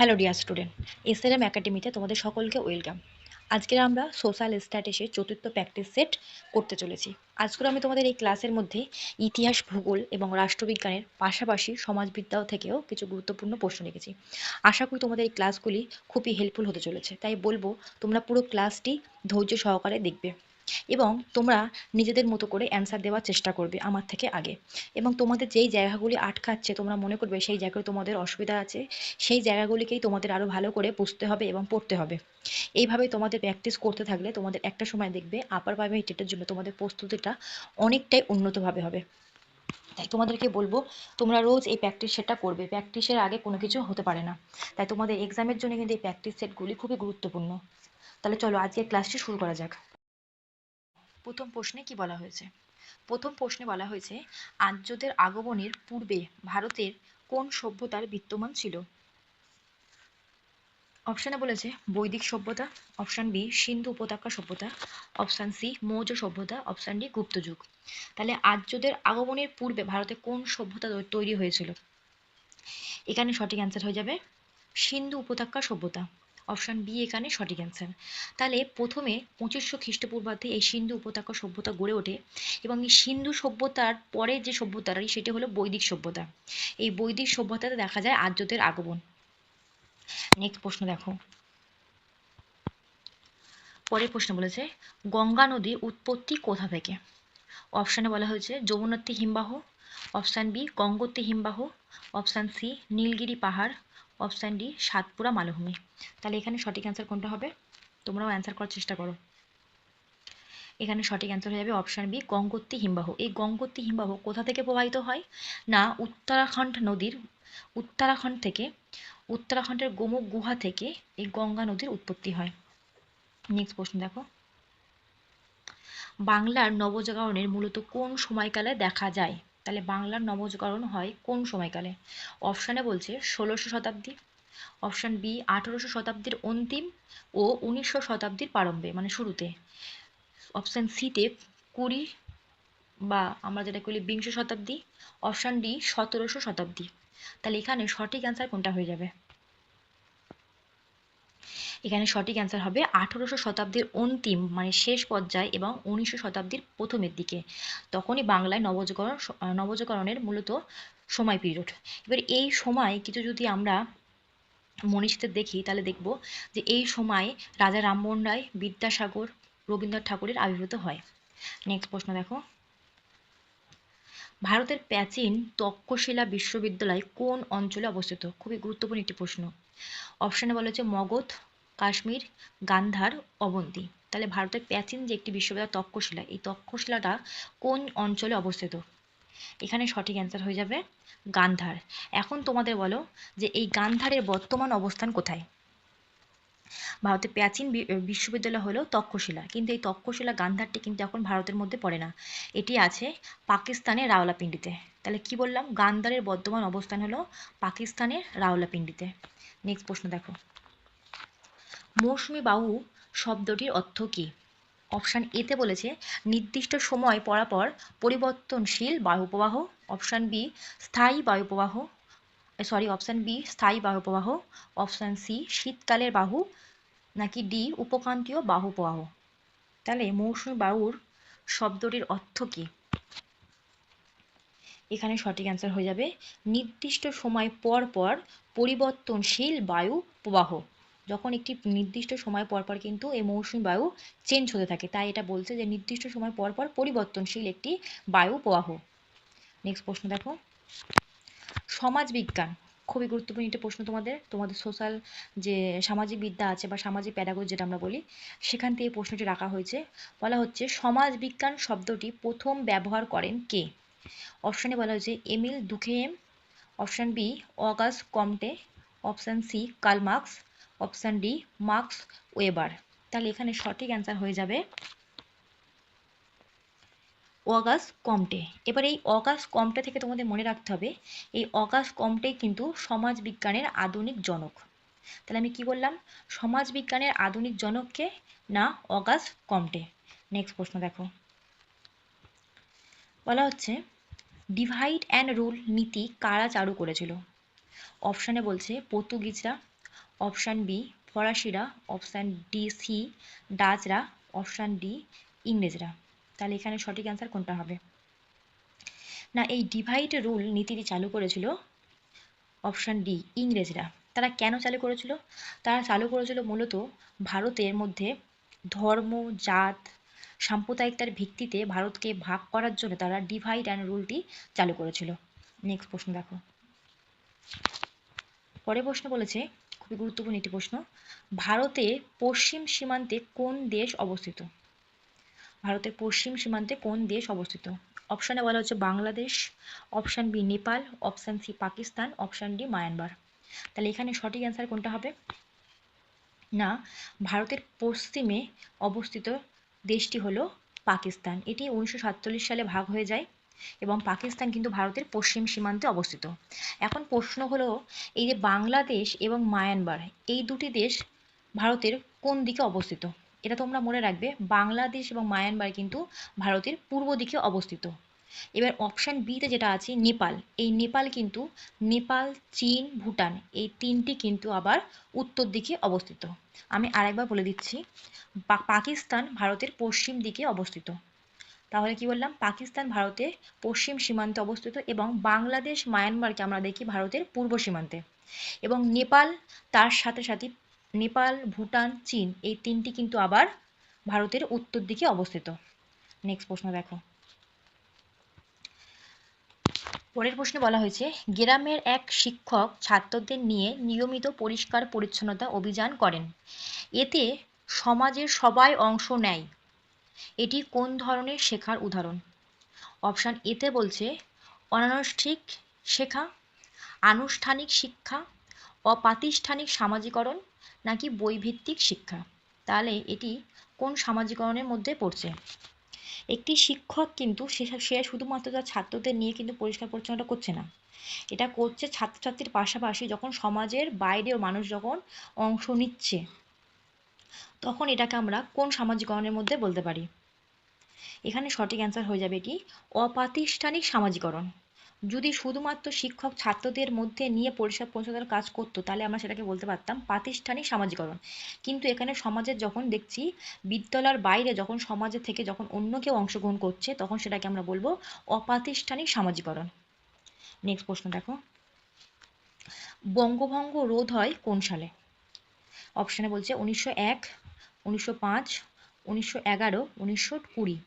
Hello dear student SLM একাডেমিতে তোমাদের সকলকে ওয়েলকাম আজকে আমরা সোশ্যাল স্ট্যাটাসের চতুর্থ প্র্যাকটিস সেট করতে চলেছি। আজকে আমি তোমাদের এই ক্লাসের মধ্যে ইতিহাস, ভূগোল এবং রাষ্ট্রবিজ্ঞানের পাশাপাশি সমাজবিদ্যাও থেকেও কিছু গুরুত্বপূর্ণ প্রশ্ন রেখেছি। আশা করি তোমাদের এই ক্লাসগুলি খুবই হেল্পফুল হতে চলেছে। তাই বলব, তোমরা পুরো ক্লাসটি ধৈর্য সহকারে দেখবে। এবং তোমরা নিজেদের মতো করে অ্যান্সার দেওয়ার চেষ্টা করবে আমার থেকে আগে। এবং তোমাদের যেই জায়গাগুলি আটকাচ্ছে, তোমরা মনে করবে সেই জায়গায় তোমাদের অসুবিধা আছে, সেই জায়গাগুলিকেই তোমাদের আরও ভালো করে বুঝতে হবে এবং পড়তে হবে। এইভাবে তোমাদের প্র্যাকটিস করতে থাকলে তোমাদের একটা সময় দেখবে আপার প্রাইমারি টেটের জন্য তোমাদের প্রস্তুতিটা অনেকটাই উন্নতভাবে হবে। তাই তোমাদেরকে বলব, তোমরা রোজ এই প্র্যাকটিস সেটটা করবে। প্র্যাকটিসের আগে কোনো কিছু হতে পারে না। তাই তোমাদের এক্সামের জন্য কিন্তু এই প্র্যাকটিস সেটগুলি খুবই গুরুত্বপূর্ণ। তাহলে চলো আজকের ক্লাসটি শুরু করা যাক। প্রথম প্রশ্নে কি বলা হয়েছে? প্রথম প্রশ্নে বলা হয়েছে, আর্যদের আগমনের পূর্বে ভারতের কোন সভ্যতার বিদ্যমান ছিল? অপশানে বলেছে, বৈদিক সভ্যতা অপশান বি সিন্ধু উপত্যকা সভ্যতা অপশান সি মৌর্য সভ্যতা অপশান ডি গুপ্ত যুগ। তাহলে আর্যদের আগমনের পূর্বে ভারতে কোন সভ্যতা তৈরি হয়েছিল? এখানে সঠিক অ্যান্সার হয়ে যাবে, সিন্ধু উপত্যকা সভ্যতা। অপশান বি এখানে সঠিক অ্যান্সার তাহলে প্রথমে পঁচিশশো খ্রিস্টপূর্বাব্দে এই সিন্ধু উপত্যকা সভ্যতা গড়ে ওঠে এবং এই সিন্ধু সভ্যতার পরে যে সভ্যতাটা সেটি হলো বৈদিক সভ্যতা। এই বৈদিক সভ্যতাতে দেখা যায় আর্যদের আগমন। নেক্সট প্রশ্ন দেখো। পরের প্রশ্ন বলেছে, গঙ্গা নদীর উৎপত্তি কোথা থেকে? অপশানে বলা হয়েছে যমুনাত্রী হিমবাহ। অপশান বি গঙ্গোত্রী হিমবাহ। অপশান সি নীলগিরি পাহাড়। অপশান ডি, সাতপুরা মালভূমি। তাহলে এখানে সঠিক অ্যান্সার কোনটা হবে? তোমরাও অ্যান্সার করার চেষ্টা করো। এখানে সঠিক অ্যান্সার হয়ে যাবে অপশান বি, গঙ্গোত্রী হিমবাহ। এই গঙ্গোত্রী হিমবাহ কোথা থেকে প্রবাহিত হয়? না, উত্তরাখণ্ড নদীর, উত্তরাখণ্ড থেকে, উত্তরাখণ্ডের গোমুখ গুহা থেকে এই গঙ্গা নদীর উৎপত্তি হয়। নেক্সট প্রশ্ন দেখো। বাংলার নবজাগরণের মূলত কোন সময়কালে দেখা যায়? তাহলে বাংলার নবজাগরণ হয় কোন সময়কালে? অপশানে বলছে ষোলোশো শতাব্দী। অপশান বি আঠেরোশো শতাব্দীর অন্তিম ও উনিশশো শতাব্দীর প্রারম্ভে মানে শুরুতে। অপশান সিতে কুড়ি বা আমরা যেটা বলি বিংশ শতাব্দী। অপশান ডি সতেরোশো শতাব্দী। তাহলে এখানে সঠিক অ্যান্সার কোনটা হয়ে যাবে? এখানে সঠিক অ্যান্সার হবে আঠেরোশো শতাব্দীর অন্তিম মানে শেষ পর্যায়ে এবং উনিশশো শতাব্দীর প্রথমের দিকে। তখনই বাংলায় নবজাগরণ নবজাগরণের মূলত সময় পিরিয়ড এবার এই সময় কিছু যদি আমরা মনীষীদের দেখি, তাহলে দেখব যে এই সময় রাজা রামমোহন রায় বিদ্যাসাগর রবীন্দ্রনাথ ঠাকুরের আবির্ভূত হয়। নেক্সট প্রশ্ন দেখো। ভারতের প্রাচীন তক্ষশিলা বিশ্ববিদ্যালয় কোন অঞ্চলে অবস্থিত? খুবই গুরুত্বপূর্ণ একটি প্রশ্ন। অপশানে বলা হচ্ছে মগধ কাশ্মীর, গান্ধার, অবন্তী। তাহলে ভারতের প্রাচীন যে একটি বিশ্ববিদ্যালয় তক্ষশিলা, এই তক্ষশিলাটা কোন অঞ্চলে অবস্থিত? এখানে সঠিক অ্যান্সার হয়ে যাবে গান্ধার। এখন তোমাদের বলো যে এই গান্ধারের বর্তমান অবস্থান কোথায়? ভারতের প্রাচীন বিশ্ববিদ্যালয় হলো তক্ষশিলা, কিন্তু এই তক্ষশিলা গান্ধারটি কিন্তু এখন ভারতের মধ্যে পড়ে না। এটি আছে পাকিস্তানের রাওলাপিন্ডিতে। তাহলে কি বললাম? গান্ধারের বর্তমান অবস্থান হলো পাকিস্তানের রাওলাপিন্ডিতে। নেক্সট প্রশ্ন দেখো। মৌসুমি বাহু শব্দটির অর্থ কী? অপশান এতে বলেছে, নির্দিষ্ট সময় পরাপর পরিবর্তনশীল বায়ুপ্রবাহ। অপশান বি, স্থায়ী বায়ুপ্রবাহ। সরি অপশান বি, স্থায়ী বায়ুপ্রবাহ। অপশান সি, শীতকালের বাহু নাকি ডি, উপক্রান্তীয় বাহু প্রবাহ তাহলে মৌসুমী বায়ুর শব্দটির অর্থ কী? এখানে সঠিক অ্যান্সার হয়ে যাবে, নির্দিষ্ট সময় পর পর পরিবর্তনশীল বায়ু প্রবাহ যখন একটি নির্দিষ্ট সময় পর পর কিন্তু এই মৌসুমী বায়ু চেঞ্জ হতে থাকে। তাই এটা বলছে যে নির্দিষ্ট সময় পর পর পরিবর্তনশীল একটি বায়ু প্রবাহ। নেক্সট প্রশ্ন দেখো। সমাজ বিজ্ঞান, খুবই গুরুত্বপূর্ণ একটি প্রশ্ন তোমাদের। তোমাদের সোশ্যাল যে সামাজিক বিদ্যা আছে বা সামাজিক প্যাডাগোজ যেটা আমরা বলি, সেখান থেকে প্রশ্নটি রাখা হয়েছে। বলা হচ্ছে, সমাজ বিজ্ঞান শব্দটি প্রথম ব্যবহার করেন কে? অপশানে বলা হয়েছে Emile Durkheim option B Auguste Comte option C Karl Marx option D Max Weber তাহলে এখানে সঠিক অ্যান্সার হয়ে যাবে অগাস কমটে এবার এই অগাস কমটে থেকে তোমাদের মনে রাখতে হবে, এই অগাস কমটে কিন্তু সমাজ বিজ্ঞানের আধুনিক জনক। তাহলে আমি কি বললাম? সমাজ বিজ্ঞানের আধুনিক জনককে না অগাস কমটে নেক্সট প্রশ্ন দেখো। বলা হচ্ছে ডিভাইড অ্যান্ড রুল নীতি কারা চালু করেছিল? অপশানে বলছে, পর্তুগিজরা অপশান বি, ফরাসিরা, অপশান ডি, সি, ডাচরা, অপশান ডি, ইংরেজরা। তাহলে এখানে সঠিক অ্যান্সার কোনটা হবে? না, এই ডিভাইড রুল নীতিটি চালু করেছিল অপশান ডি, ইংরেজরা। তারা কেন চালু করেছিল? তারা চালু করেছিল মূলত ভারতের মধ্যে ধর্ম, জাত, সাম্প্রদায়িকতার ভিত্তিতে ভারতকে ভাগ করার জন্য তারা ডিভাইড অ্যান্ড রুলটি চালু করেছিল। নেক্সট প্রশ্ন দেখো। পরে প্রশ্ন বলেছে খুবই গুরুত্বপূর্ণ একটি প্রশ্ন। ভারতের পশ্চিম সীমান্তে কোন দেশ অবস্থিত? ভারতের পশ্চিম সীমান্তে কোন দেশ অবস্থিত? অপশানে বলা হচ্ছে Bangladesh option B Nepal option C Pakistan option D Myanmar. তাহলে এখানে সঠিক অ্যান্সার কোনটা হবে? না, ভারতের পশ্চিমে অবস্থিত দেশটি হলো পাকিস্তান। এটি উনিশশো সাতচল্লিশ সালে ভাগ হয়ে যায়। এবং পাকিস্তান কিন্তু ভারতের পশ্চিম সীমান্তে অবস্থিত। এখন প্রশ্ন হলো, এই যে বাংলাদেশ এবং মায়ানমার, এই দুটি দেশ ভারতের কোন দিকে অবস্থিত? এটা তোমরা মনে রাখবে, বাংলাদেশ এবং মায়ানমার কিন্তু ভারতের পূর্ব দিকে অবস্থিত। এবার অপশান বিতে যেটা আছে, নেপাল। এই নেপাল কিন্তু নেপাল, চীন, ভুটান, এই তিনটি কিন্তু আবার উত্তর দিকে অবস্থিত। আমি আরেকবার বলে দিচ্ছি পাকিস্তান ভারতের পশ্চিম দিকে অবস্থিত। তাহলে কি বললাম? পাকিস্তান ভারতের পশ্চিম সীমান্তে অবস্থিত এবং বাংলাদেশ, মায়ানমারকে আমরা দেখি ভারতের পূর্ব সীমান্তে এবং নেপাল, তার সাথে সাথে নেপাল, ভুটান, চীন এই তিনটি কিন্তু আবার ভারতের উত্তর দিকে অবস্থিত। নেক্সট প্রশ্ন দেখো। পরের প্রশ্নে বলা হয়েছে, গ্রামের এক শিক্ষক ছাত্রদের নিয়ে নিয়মিত পরিষ্কার পরিচ্ছন্নতা অভিযান করেন। এতে সমাজের সবাই অংশ নেয়। এটি কোন ধরনের শেখার উদাহরণ? অপশান এতে বলছে অনানুষ্ঠিক শেখা, আনুষ্ঠানিক শিক্ষা, অপ্রাতিষ্ঠানিক সামাজিকরণ নাকি বইভিত্তিক শিক্ষা? তাহলে এটি কোন সামাজিকরণের মধ্যে পড়ছে? একটি শিক্ষক কিন্তু সে সে শুধুমাত্র তার ছাত্রদের নিয়ে কিন্তু পরিষ্কার পরিচ্ছন্নতা করছে না। এটা করছে ছাত্রছাত্রীর পাশাপাশি যখন সমাজের বাইরেও মানুষ যখন অংশ নিচ্ছে তখন এটাকে আমরা কোন সামাজিকরণের মধ্যে বলতে পারি? এখানে সঠিক অ্যান্সার হয়ে যাবে এটি অপ্রাতিষ্ঠানিক সামাজিকরণ। যদি শুধুমাত্র শিক্ষক ছাত্রদের মধ্যে নিয়ে পরিষ্কার পরিচ্ছন্নতার কাজ করতো, তাহলে আমরা সেটাকে বলতে পারতাম প্রাতিষ্ঠানিক সামাজিকরণ। কিন্তু এখানে সমাজের যখন দেখছি, বিদ্যালয়ের বাইরে যখন সমাজের থেকে যখন অন্য কেউ অংশগ্রহণ করছে, তখন সেটাকে আমরা বলব অপ্রাতিষ্ঠানিক সামাজিকরণ। নেক্সট প্রশ্ন দেখো। বঙ্গভঙ্গ রোধ হয় কোন সালে? অপশানে বলছে উনিশশো এক, উনিশশো পাঁচ, উনিশশো এগারো, উনিশশো কুড়ি।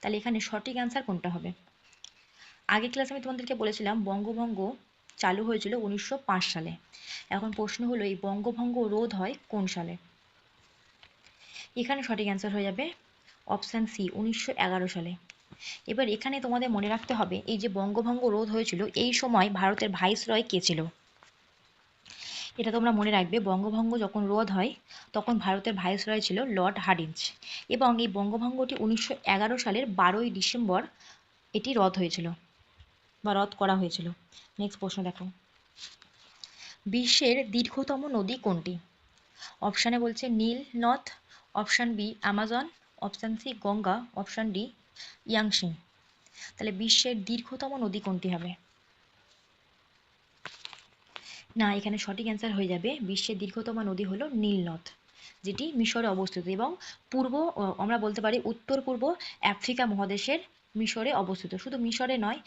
তাহলে এখানে সঠিক অ্যান্সার কোনটা হবে? আগের ক্লাসে আমি তোমাদেরকে বলেছিলাম, বঙ্গভঙ্গ চালু হয়েছিল উনিশশো পাঁচ সালে। এখন প্রশ্ন হলো, এই বঙ্গভঙ্গ রোধ হয় কোন সালে? এখানে সঠিক অ্যান্সার হয়ে যাবে অপশান সি উনিশশো এগারো সালে। এবার এখানে তোমাদের মনে রাখতে হবে, এই যে বঙ্গভঙ্গ রোধ হয়েছিল, এই সময় ভারতের ভাইসরয় কে ছিল? এটা তোমরা মনে রাখবে, বঙ্গভঙ্গ যখন রোধ হয়, তখন ভারতের ভাইসরয় ছিল লর্ড হার্ডিঞ্জ। এবং এই বঙ্গভঙ্গটি উনিশশো এগারো সালের বারোই ডিসেম্বর এটি রদ হয়েছিল, বা রদ করা হয়েছিল। নেক্সট প্রশ্ন দেখো। বিশ্বের দীর্ঘতম নদী কোনটি? অপশানে বলছে নীল নথ option B Amazon option C Ganga option D ইয়াংশিং তাহলে বিশ্বের দীর্ঘতম নদী কোনটি হবে? না, এখানে সঠিক অ্যান্সার হয়ে যাবে। বিশ্বের দীর্ঘতম নদী হলো নীলনদ, যেটি মিশরে অবস্থিত এবং পূর্ব আমরা বলতে পারি উত্তর পূর্ব আফ্রিকা মহাদেশের মিশরে অবস্থিত। শুধু মিশরে নয়,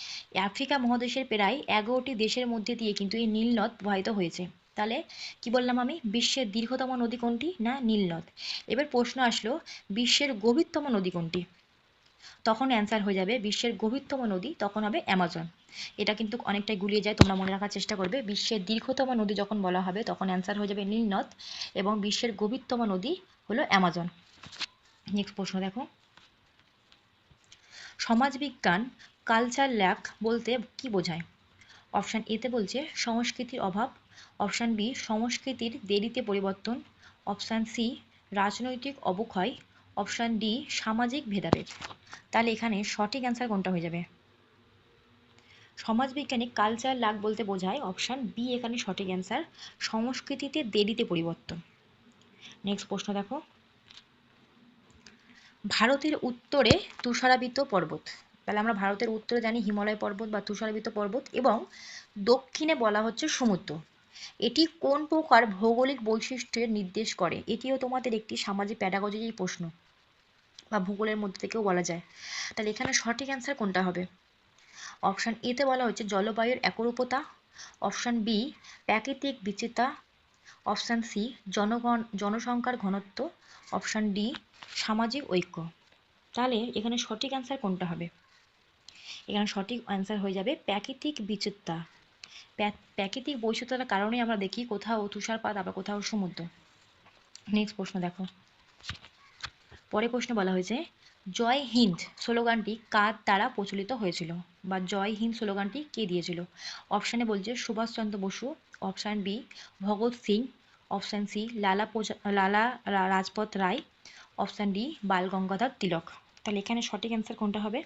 আফ্রিকা মহাদেশের প্রায় এগারোটি দেশের মধ্যে দিয়ে কিন্তু এই নীলনদ প্রবাহিত হয়েছে। তাহলে কি বললাম আমি? বিশ্বের দীর্ঘতম নদী কোনটি না নীলনদ? এবার প্রশ্ন আসলো, বিশ্বের গভীরতম নদী কোনটি? তখন অ্যান্সার হয়ে যাবে বিশ্বের গভীরতম নদী, তখন হবে অ্যামাজন। এটা কিন্তু অনেকটাই গুলিয়ে যায়, তোমরা মনে রাখার চেষ্টা করবে। বিশ্বের দীর্ঘতম নদী যখন বলা হবে, তখন অ্যান্সার হয়ে যাবে নীলনদ এবং বিশ্বের গভীরতম নদী হলো অ্যামাজন। নেক্সট প্রশ্ন দেখো। সমাজবিজ্ঞান কালচার ল্যাক বলতে কি বোঝায়? অপশান এতে বলছে সংস্কৃতির অভাব অপশান বি সংস্কৃতির দেরিতে পরিবর্তন অপশান সি রাজনৈতিক অবক্ষয় অপশান ডি, সামাজিক ভেদাভেদ। তাহলে এখানে সঠিক অ্যান্সার কোনটা হয়ে যাবে? সমাজবিজ্ঞানে কালচার লাগ বলতে বোঝায় অপশান বি, এখানে সঠিক অ্যান্সার সংস্কৃতিতে দেরিতে পরিবর্তন। নেক্সট প্রশ্ন দেখো। ভারতের উত্তরে তুষারাবৃত পর্বত। তাহলে আমরা ভারতের উত্তরে জানি হিমালয় পর্বত বা তুষারাবৃত পর্বত এবং দক্ষিণে বলা হচ্ছে সমুদ্র। এটি কোন প্রকার ভৌগোলিক বৈশিষ্ট্যের নির্দেশ করে? এটিও তোমাদের একটি সামাজিক প্যাডাগজির প্রশ্ন। বা ভূগোলের মধ্যে থেকেও বলা যায়। তাহলে এখানে সঠিক অ্যান্সার কোনটা হবে? অপশান এতে বলা হচ্ছে জলবায়ুর একরূপতা। অপশান বি প্রাকৃতিক বিচিত্রা অপশান সি জনগণ, জনসংখ্যার ঘনত্ব। অপশান ডি সামাজিক ঐক্য। তাহলে এখানে সঠিক অ্যান্সার কোনটা হবে? এখানে সঠিক অ্যান্সার হয়ে যাবে প্রাকৃতিক বিচিত্রা প্রাকৃতিক বৈচিত্র্যতার কারণে আমরা দেখি কোথাও তুষারপাত, আবার কোথাও সমুদ্র। নেক্সট প্রশ্ন দেখো। পরে প্রশ্নে বলা হয়েছে, জয় হিন্দ স্লোগানটি কার দ্বারা প্রচলিত হয়েছিল বা জয় হিন্দ স্লোগানটি কে দিয়েছিল? অপশানে বলছে Subhas Chandra Bose, option B Bhagat Singh, option C Lala Lala Lajpat Rai, option D Bal Gangadhar Tilak. তাহলে এখানে সঠিক অ্যান্সার কোনটা হবে?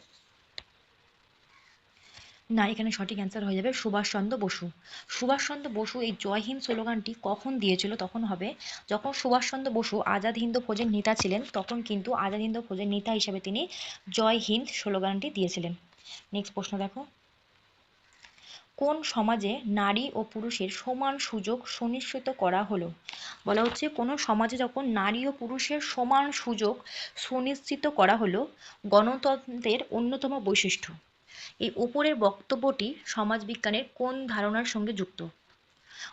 না, এখানে সঠিক অ্যান্সার হয়ে যাবে সুভাষচন্দ্র বসু। সুভাষচন্দ্র বসু এই জয় হিন্দ স্লোগানটি কখন দিয়েছিল তখন হবে? যখন সুভাষচন্দ্র বসু আজাদ হিন্দ ফৌজের নেতা ছিলেন, তখন কিন্তু আজাদ হিন্দ ফৌজের নেতা হিসেবে তিনি জয় হিন্দ স্লোগানটি দিয়েছিলেন। নেক্সট প্রশ্ন দেখো। কোন সমাজে নারী ও পুরুষের সমান সুযোগ সুনিশ্চিত করা হলো? বলা হচ্ছে, কোনো সমাজে যখন নারী ও পুরুষের সমান সুযোগ সুনিশ্চিত করা হলো, গণতন্ত্রের অন্যতম বৈশিষ্ট্য। এই উপরের বক্তব্যটি সমাজবিজ্ঞানের কোন ধারণার সঙ্গে যুক্ত?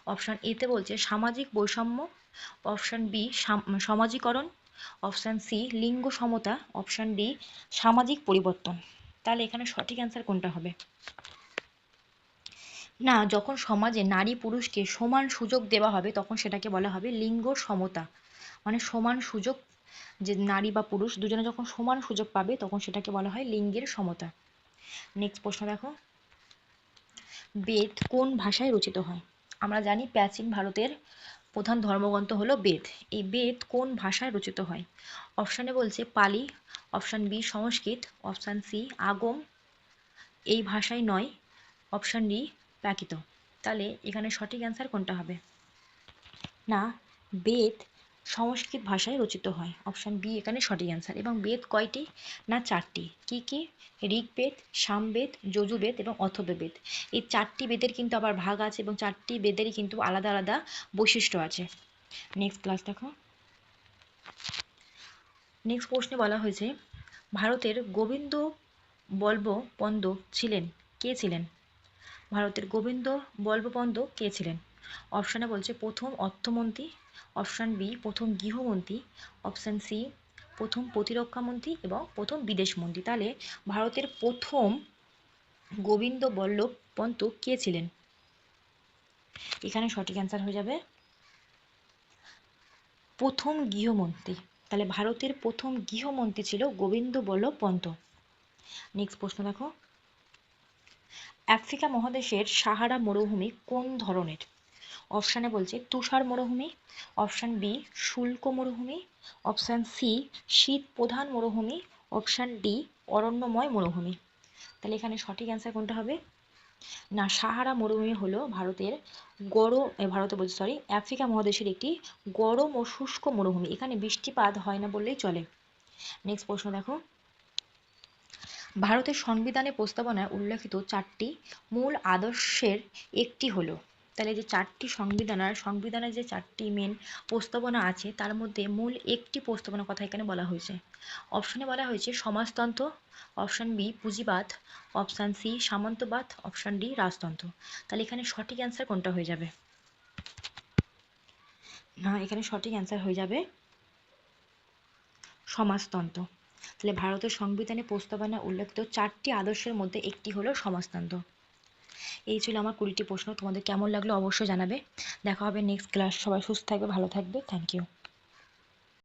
অপশান এতে বলছে সামাজিক বৈষম্য, অপশান বি সমাজীকরণ, অপশান সি লিঙ্গ সমতা, অপশান ডি সামাজিক পরিবর্তন। তাহলে এখানে সঠিক অ্যান্সার কোনটা হবে? না, যখন সমাজে নারী পুরুষকে সমান সুযোগ দেওয়া হবে, তখন সেটাকে বলা হবে লিঙ্গ সমতা। মানে সমান সুযোগ যে নারী বা পুরুষ দুজনে যখন সমান সুযোগ পাবে, তখন সেটাকে বলা হয় লিঙ্গের সমতা। নেক্সট প্রশ্ন দেখো। বেদ কোন ভাষায় রচিত হয়? আমরা জানি প্রাচীন ভারতের প্রধান ধর্মগ্রন্থ হলো বেদ। এই বেদ কোন ভাষায় রচিত হয়? অপশানে বলছে Pali option B Sanskrit option C আগম। এই ভাষায় নয় অপশান ডি প্রাকৃত। তাহলে এখানে সঠিক অ্যান্সার কোনটা হবে? না, বেদ সংস্কৃত ভাষায় রচিত হয়। অপশান বি এখানে সঠিক অ্যান্সার এবং বেদ কয়টি? না, চারটি। কি কি? ঋগ্বেদ, সামবেদ, যজুবেদ এবং অথর্ববেদ এই চারটি বেদের কিন্তু আবার ভাগ আছে এবং চারটি বেদেরই কিন্তু আলাদা আলাদা বৈশিষ্ট্য আছে। নেক্সট ক্লাস দেখো। নেক্সট প্রশ্নে বলা হয়েছে, ভারতের গোবিন্দ বল্ব পন্দ ছিলেন, কে ছিলেন? ভারতের গোবিন্দ বল্বপন্দ কে ছিলেন? অপশানে বলছে, প্রথম অর্থমন্ত্রী অপশান বি, প্রথম গৃহমন্ত্রী, অপশান সি, প্রথম প্রতিরক্ষামন্ত্রী এবং প্রথম বিদেশমন্ত্রী তাহলে ভারতের প্রথম গোবিন্দ বল্লভ পন্ত কে ছিলেন? এখানে সঠিক অ্যান্সার হয়ে যাবে। প্রথম গৃহমন্ত্রী। তাহলে ভারতের প্রথম গৃহমন্ত্রী ছিল গোবিন্দ বল্লভ পন্ত নেক্সট প্রশ্ন দেখো। আফ্রিকা মহাদেশের সাহারা মরুভূমি কোন ধরনের? অপশানে বলছে তুষার মরুভূমি অপশান বি শুল্ক মরুভূমি অপশান সি শীত প্রধান মরুভূমি অপশান ডি অরণ্যময় মরুভূমি। তাহলে এখানে সঠিক অ্যান্সার কোনটা হবে? না, সাহারা মরুভূমি হলো ভারতের গরম ভারতে বলছি সরি আফ্রিকা মহাদেশের একটি গরম ও শুষ্ক মরুভূমি। এখানে বৃষ্টিপাত হয় না বললেই চলে। নেক্সট প্রশ্ন দেখো। ভারতের সংবিধানে প্রস্তাবনায় উল্লেখিত চারটি মূল আদর্শের একটি হলো তাহলে যে চারটি সংবিধান আর সংবিধানের যে চারটি মেন প্রস্তাবনা আছে, তার মধ্যে মূল একটি প্রস্তাবনার কথা এখানে বলা হয়েছে। অপশনে বলা হয়েছে সমাজতন্ত্র অপশান বি পুঁজিবাদ অপশান সি সামন্তবাদ অপশান ডি রাজতন্ত্র। তাহলে এখানে সঠিক অ্যান্সার কোনটা হয়ে যাবে? না, এখানে সঠিক অ্যান্সার হয়ে যাবে সমাজতন্ত্র। তাহলে ভারতের সংবিধানে প্রস্তাবনা উল্লেখিত চারটি আদর্শের মধ্যে একটি হলো সমাজতন্ত্র। এই ছিল আমার কুড়িটি প্রশ্ন। তোমাদের কেমন লাগল অবশ্যই জানাবে। দেখা হবে নেক্সট ক্লাস সবাই সুস্থ থাকবে, ভালো থাকবে। Thank you